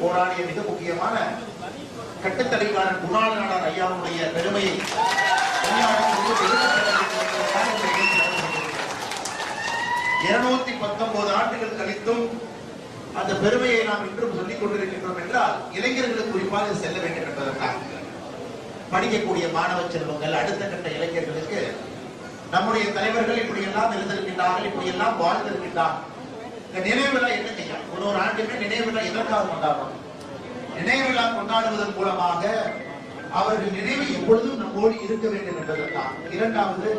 போராடிய மிக முக்கியமான கட்டுத்தலைவாளர் குணால் நாடார் ஐயாவுடைய பெருமையை இருநூத்தி பத்தொன்பது ஆண்டுகள் கழித்தும் அந்த பெருமையை நாம் இன்றும் சொல்லிக் கொண்டிருக்கின்றோம் என்றால் இளைஞர்களுக்கு குறிப்பாக செல்ல வேண்டும் என்பதற்காக படிக்கக்கூடிய மாணவ செல்வங்கள் அடுத்த கட்ட இளைஞர்களுக்கு நம்முடைய தலைவர்கள் இப்படி எல்லாம் இருந்திருக்கின்றார்கள் இப்படி எல்லாம் வாழ்ந்திருக்கின்றார்கள். இந்த நினைவு விழா என்ன செய்யும் ஒரு ஒரு ஆண்டுமே நினைவு விழா எதற்காக கொண்டாடுறோம்? நினைவு விழா கொண்டாடுவதன் மூலமாக அவர்கள் நினைவு எப்பொழுதும் நம்மோடு இருக்க வேண்டும் என்பதற்காக இரண்டாவது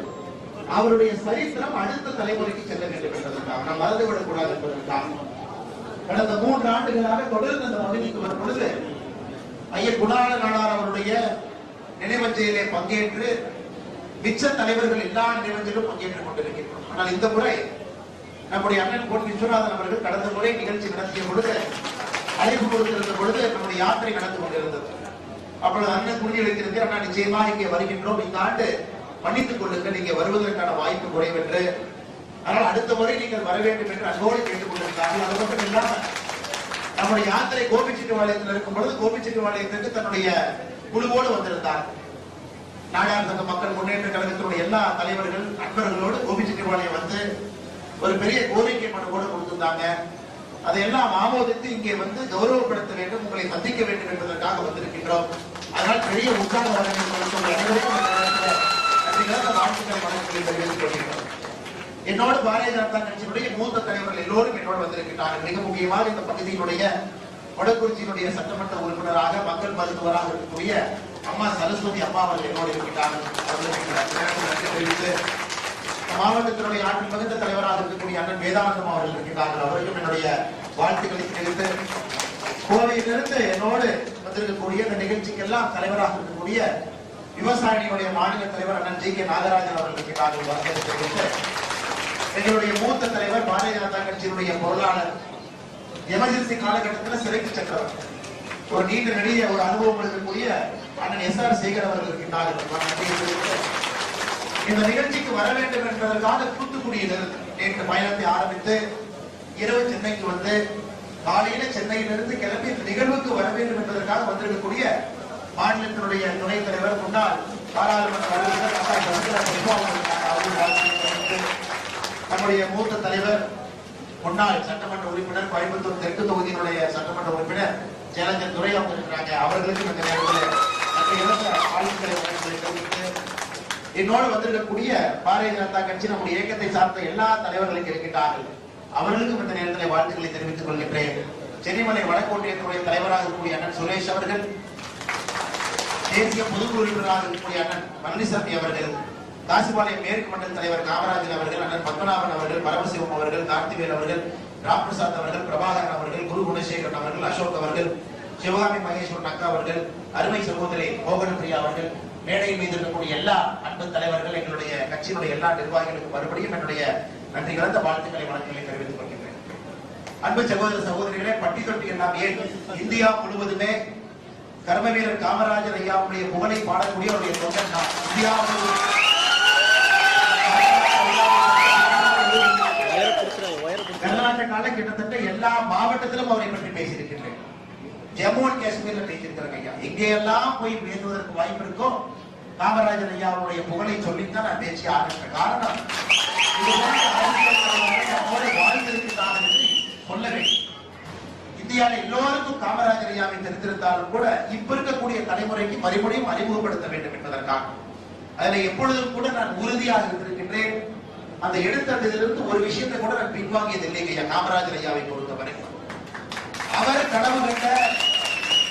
அவருடைய சரித்திரம் அடுத்த தலைமுறைக்கு செல்ல வேண்டும் என்பதற்காக நாம் மறந்துவிடக் கூடாது என்பதற்காக கடந்த மூன்று ஆண்டுகளாக தொடர்ந்து அந்த பகுதிக்கு வரும் பொழுது ஐயர் குணால நாடார் அவருடைய நினைவஞ்சலிலே பங்கேற்று மிச்ச தலைவர்கள் எல்லா நினைவஞ்சலும் பங்கேற்றுக் கொண்டிருக்கின்றோம். ஆனால் இந்த முறை நம்முடைய அண்ணன் கோட் விஸ்வநாதன் அவர்கள் கடந்த முறை நிகழ்ச்சி நடத்திய பொழுது அழைப்பு கொடுத்திருந்த பொழுது நம்முடைய யாத்திரை நடந்து கொண்டிருந்தது. அப்பொழுது அண்ணன் குடியெடுத்திருந்து அண்ணா நிச்சயமாக இங்கே வருகின்றோம். இந்த ஆண்டு மன்னித்துக் கொள்ளுங்கள். இங்கே வருவதற்கான வாய்ப்பு குறைவென்று. ஆனால் அடுத்த முறை நீங்கள் வர வேண்டும் என்று அன்போடு கேட்டுக் கொண்டிருந்தார்கள் அது மட்டும் இல்லாமல் நம்முடைய யாத்திரை கோபிச்செட்டிவாளையத்தில் இருக்கும் பொழுது கோபிச்செட்டிவாளையத்திற்கு தன்னுடைய குழுவோடு வந்திருந்தார். நாடார் சங்க மக்கள் முன்னேற்ற கழகத்தினுடைய எல்லா தலைவர்கள் நண்பர்களோடு கோபிச்செட்டிவாளையம் வந்து ஒரு பெரிய கோரிக்கை மனு கூட கொடுத்திருந்தாங்க. அதையெல்லாம் ஆமோதித்து இங்கே வந்து கௌரவப்படுத்த வேண்டும் உங்களை சந்திக்க வேண்டும் என்பதற்காக வந்திருக்கின்றோம். அதனால் பெரிய உற்சாக வாழ்த்துக்களை தெரிவித்துக் கொள்கின்றோம். என்னோடு பாரதிய ஜனதா கட்சியினுடைய மூத்த தலைவர்கள் எல்லோரும் என்னோடு வந்திருக்கிறார்கள் மிக முக்கியமாக இந்த பகுதியினுடைய வடக்குறிச்சியினுடைய சட்டமன்ற உறுப்பினராக மக்கள் மருத்துவராக இருக்கக்கூடிய அம்மா சரஸ்வதி அம்மா அவர்கள் என்னோடு இருக்கிறார்கள் அவர்களுக்கு தெரிவித்து மாவட்டத்தினுடைய ஆற்றில் மிகுந்த தலைவராக இருக்கக்கூடிய அண்ணன் வேதானந்தம் அவர்கள் இருக்கின்றார்கள். அவருக்கும் என்னுடைய வாழ்த்துக்களை தெரிவித்து கோவையிலிருந்து என்னோடு வந்திருக்கக்கூடிய இந்த நிகழ்ச்சிக்கெல்லாம் தலைவராக இருக்கக்கூடிய விவசாயிகளுடைய மாநில தலைவர் அண்ணன் ஜி கே நாகராஜன் அவர்கள் இருக்கின்றார்கள். தெரிவித்து எங்களுடைய மூத்த தலைவர் பாரதிய ஜனதா கட்சியினுடைய பொருளாளர் எமர்ஜென்சி காலகட்டத்தில் சிறைக்கு சென்றவர். ஒரு நீண்ட நெடிய ஒரு அனுபவம் இருக்கக்கூடிய அண்ணன் எஸ் ஆர் சேகர் அவர்கள் இருக்கின்றார்கள். இந்த நிகழ்ச்சிக்கு வர வேண்டும் என்பதற்காக தூத்துக்குடியில் நேற்று பயணத்தை ஆரம்பித்து இரவு சென்னைக்கு வந்து காலையில சென்னையிலிருந்து கிளம்பி இந்த நிகழ்வுக்கு வர வேண்டும் என்பதற்காக வந்திருக்கக்கூடிய மாநிலத்தினுடைய துணைத் தலைவர் முன்னாள் பாராளுமன்ற நம்முடைய மூத்த தலைவர் முன்னாள் சட்டமன்ற உறுப்பினர் கோயம்புத்தூர் தெற்கு தொகுதியினுடைய சட்டமன்ற உறுப்பினர் ஜெயலலிதா துரை அவங்க இருக்கிறாங்க. அவர்களுக்கு இந்த நேரத்தில் நன்றி இழந்த வாழ்த்துக்களை வழங்குவதை தெரிவித்து என்னோடு வந்திருக்கக்கூடிய பாரதிய ஜனதா கட்சி நம்முடைய இயக்கத்தை சார்ந்த எல்லா தலைவர்களும் இருக்கின்றார்கள். அவர்களுக்கும் இந்த நேரத்தில் வாழ்த்துக்களை தெரிவித்துக் கொள்கின்றேன். சென்னிமலை வடக்கோட்டையத்துடைய தலைவராக இருக்கக்கூடிய அண்ணன் சுரேஷ் அவர்கள் தேசிய பொதுக்குழு உறுப்பினராக இருக்கக்கூடிய அண்ணன் பழனிசாமி அவர்கள் காசிபாளையம் மேற்கு மண்டல தலைவர் காமராஜன் அவர்கள் அண்ணன் பத்மநாபன் அவர்கள் பரமசிவம் அவர்கள் கார்த்திவேல் அவர்கள் ராம்பிரசாத் அவர்கள் பிரபாகரன் அவர்கள் குரு குணசேகரன் அவர்கள் அசோக் அவர்கள் சிவகாமி மகேஸ்வரன் அக்கா அவர்கள் அருமை சகோதரி மோகன பிரியா அவர்கள் மேடையின் மீது இருக்கக்கூடிய எல்லா அன்பு தலைவர்கள் எங்களுடைய கட்சியினுடைய எல்லா நிர்வாகிகளுக்கும் மறுபடியும் என்னுடைய நன்றி கலந்த வாழ்த்துக்களை வணக்கங்களை தெரிவித்துக் கொள்கின்றேன். அன்பு சகோதர சகோதரிகளே பட்டி தொட்டி எல்லாம் ஏன் இந்தியா முழுவதுமே கர்ம வீரர் காமராஜர் ஐயாவுடைய புகழை பாடக்கூடிய அவருடைய தொண்டர் தான் இந்தியா முழுவதும். கிட்டத்தட்ட எல்லா மாவட்டத்திலும் அவரை பற்றி பேசியிருக்கின்றேன். ஜம்மு அண்ட் காஷ்மீர்ல பேசியிருக்கிறாங்க ஐயா எங்கெல்லாம் போய் பேசுவதற்கு வாய்ப்பு இருக்கோ? காமராஜர் ஐயாவுடைய புகழை சொல்லித்தான் நான் பேசி ஆரம்பித்த காரணம். சொல்ல வேண்டும். இந்தியாவில் எல்லோருக்கும் காமராஜர் ஐயாவை தெரிந்திருந்தாலும் கூட இப்ப இருக்கக்கூடிய தலைமுறைக்கு மறுபடியும் அறிமுகப்படுத்த வேண்டும் என்பதற்காக. அதுல எப்பொழுதும் கூட நான் உறுதியாக இருந்திருக்கின்றேன். அந்த எடுத்ததிலிருந்து ஒரு விஷயத்தை கூட நான் பின்வாங்கியது ஐயா காமராஜர் ஐயாவை பொறுத்தவரை. அவர் கனவு கண்ட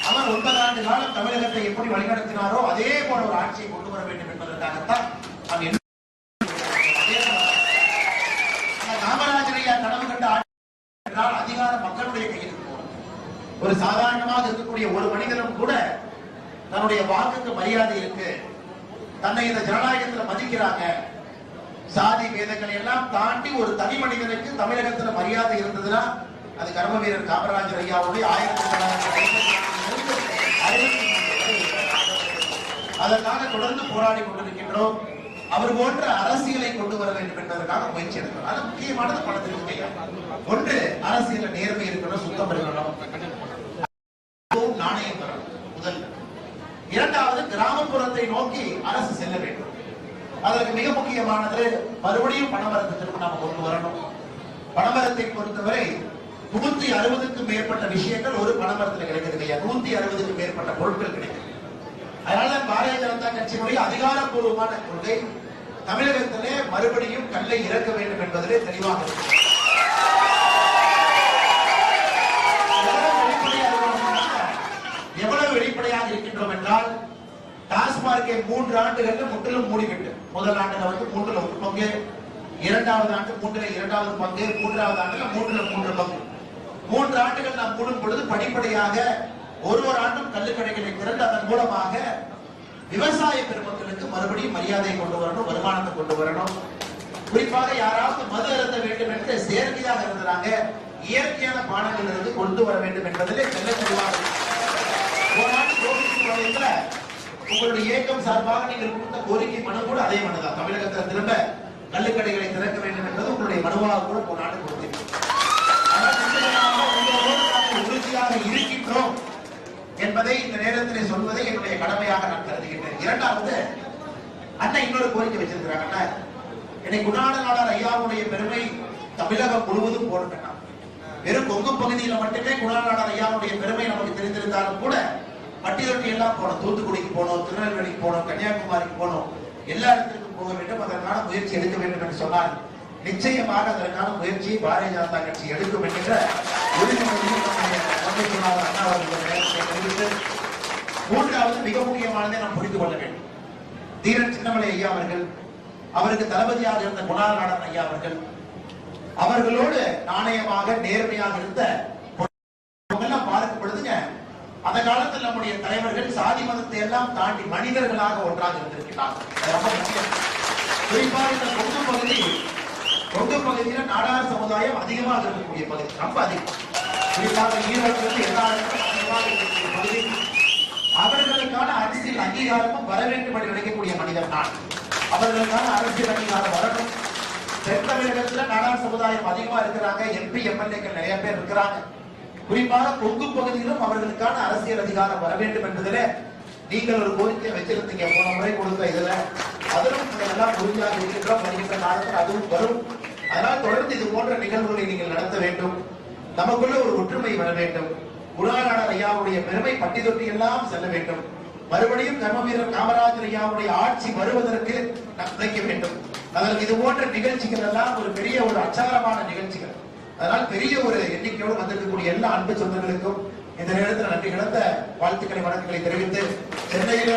அவர் ஒன்பதாண்டு காலம் தமிழகத்தை எப்படி வழிநடத்தினாரோ அதே போல ஒரு ஆட்சியை கொண்டு வர வேண்டும் என்பதற்காகத்தான் நான் என்ன அதே கனவு கண்ட ஆட்சி என்றால் அதிகாரம் மக்களுடைய கையில் இருக்கும். ஒரு சாதாரணமாக இருக்கக்கூடிய ஒரு மனிதனும் கூட தன்னுடைய வாக்குக்கு மரியாதை இருக்கு. தன்னை இந்த ஜனநாயகத்துல மதிக்கிறாங்க. சாதி வேதங்களை எல்லாம் தாண்டி ஒரு தனி மனிதனுக்கு தமிழகத்துல மரியாதை இருந்ததுன்னா அது கர்ம வீரர் காமராஜர் ஐயாவுடைய ஆயிரத்தி தொள்ளாயிரத்தி அதற்காக தொடர்ந்து போராடி கொண்டிருக்கின்றோம். அவர் போன்ற அரசியலை கொண்டு வர வேண்டும் என்பதற்காக முயற்சி எடுக்கணும் அது முக்கியமானது பணத்திற்கு ஒன்று அரசியல நேர்மை இருக்கணும் சுத்தம் இருக்கணும். நாணயம் முதல் இரண்டாவது கிராமப்புறத்தை நோக்கி அரசு செல்ல வேண்டும். அதற்கு மிக முக்கியமானது மறுபடியும் பணவரத்திற்கு நாம கொண்டு வரணும். பணமரத்தை பொறுத்தவரை நூத்தி அறுபதுக்கும் மேற்பட்ட விஷயங்கள் ஒரு பணமரத்தில் கிடைக்கிறது ஐயா. நூத்தி அறுபதுக்கும் மேற்பட்ட பொருட்கள் கிடைக்கிறது அதனால பாரதிய ஜனதா கட்சியினுடைய அதிகாரப்பூர்வமான கொள்கை தமிழகத்திலே மறுபடியும் கல்லை இறக்க வேண்டும் என்பதிலே தெளிவாக இருக்கு எவ்வளவு வெளிப்படையாக எவ்வளவு வெளிப்படையாக இருக்கின்றோம் என்றால் டாஸ்மார்க்கை மூன்று ஆண்டுகள்ல முற்றிலும் மூடிவிட்டு முதல் ஆண்டுல வந்து மூன்றுல ஒரு பங்கு இரண்டாவது ஆண்டு மூன்றுல இரண்டாவது பங்கு மூன்றாவது ஆண்டுல மூன்றுல மூன்று பங்கு. மூன்று ஆண்டுகள் நாம் கூடும் பொழுது படிப்படியாக ஒரு ஒரு ஆண்டும் கல்லுக்கடைகளை திறந்து அதன் மூலமாக விவசாய பெருமக்களுக்கு மறுபடியும் மரியாதை கொண்டு வரணும் வருமானத்தை கொண்டு வரணும். குறிப்பாக யாராவது மது அருந்த வேண்டும் என்று செயற்கையாக இருந்தாங்க இயற்கையான பானங்கள் இருந்து கொண்டு வர வேண்டும் என்பதிலே செல்ல சொல்வார்கள் உங்களுடைய இயக்கம் சார்பாக நீங்கள் கொடுத்த கோரிக்கை மனு கூட அதே மனுதான். தமிழகத்தில் திரும்ப கள்ளுக்கடைகளை திறக்க வேண்டும் என்பது உங்களுடைய மனுவாக கூட போராடி நிச்சயமாக உங்களோடு நாங்கள் உறுதியாக இருக்கின்றோம் என்பதை இந்த நேரத்திலே சொல்வதை என்னுடைய கடமையாக நான் கருதுகின்றேன். இரண்டாவது அண்ணன் இன்னொரு கோரிக்கை வச்சிருக்கிறாங்க என்னை குணாட ஐயாவுடைய பெருமை தமிழகம் முழுவதும் போடணும் வெறும் கொங்கு பகுதியில மட்டுமே குணாநாடார் ஐயாவுடைய பெருமை நமக்கு தெரிந்திருந்தாலும் கூட பட்டியலுக்கு எல்லாம் போனோம். தூத்துக்குடிக்கு போனோம் திருநெல்வேலிக்கு போனோம் கன்னியாகுமரிக்கு போனோம். எல்லா இடத்திற்கும் போக வேண்டும். அதற்கான முயற்சி எடுக்க வேண்டும் என்று சொன்னார் நிச்சயமாக அதற்கான முயற்சியை பாரதிய ஜனதா கட்சி எடுக்கும் என்கின்ற உறுதிமொழியை அண்ணா தெரிவித்து மூன்றாவது மிக முக்கியமானதை நாம் புரிந்து கொள்ள வேண்டும். தீரன் சின்னமலை ஐயா அவர்கள் அவருக்கு தளபதியாக இருந்த குணாநாடன் ஐயா அவர்கள் அவர்களோடு நாணயமாக நேர்மையாக இருந்த எல்லாம் பார்க்கும் பொழுதுங்க அந்த காலத்தில் நம்முடைய தலைவர்கள் சாதி மதத்தை எல்லாம் தாண்டி மனிதர்களாக ஒன்றாக இருந்திருக்கிறார்கள். அது ரொம்ப குறிப்பாக இந்த கொங்கு பகுதி கொங்கு பகுதியில நாடார் சமுதாயம் அதிகமாக இருக்கக்கூடிய பகுதி. ரொம்ப அதிகம். குறிப்பாக ஈரோட்டிலிருந்து எல்லா இடத்திலும் அதிகமாக இருக்கக்கூடிய பகுதி. அவர்களுக்கான அரசியல் அங்கீகாரமும் வர வேண்டும் என்று நினைக்கக்கூடிய மனிதர் நான். அவர்களுக்கான அரசியல் அங்கீகாரம் வரணும். தென் தமிழகத்துல நாடார் சமுதாயம் அதிகமா இருக்கிறாங்க. எம்பி எம்எல்ஏக்கள் நிறைய பேர் இருக்கிறாங்க. குறிப்பாக கொங்கு பகுதியிலும் அவர்களுக்கான அரசியல் அதிகாரம் வர வேண்டும் என்பதிலே நீங்கள் ஒரு கோரிக்கை வச்சிருந்தீங்க போன முறை கொடுத்த இதுல. அதிலும் நீங்கள் எல்லாம் உறுதியாக இருக்கின்றோம் வருகின்ற காலத்தில் அதுவும் வரும். அதனால் தொடர்ந்து இது போன்ற நிகழ்வுகளை நீங்கள் நடத்த வேண்டும். நமக்குள்ள ஒரு ஒற்றுமை வர வேண்டும். குணாநாடர் ஐயாவுடைய பெருமை பட்டி தொட்டி எல்லாம் செல்ல வேண்டும். மறுபடியும் தர்ம வீரர் காமராஜர் ஐயாவுடைய ஆட்சி வருவதற்கு நாம் உழைக்க வேண்டும். அதற்கு இது போன்ற நிகழ்ச்சிகள் எல்லாம் ஒரு பெரிய ஒரு அச்சாரமான நிகழ்ச்சிகள். அதனால் பெரிய ஒரு எண்ணிக்கையோடு வந்திருக்கக்கூடிய எல்லா அன்பு சொந்தங்களுக்கும் இந்த நேரத்தில் நன்றி கிடந்த வாழ்த்துக்களை வணக்கங்களை தெரிவித்து சென்னையில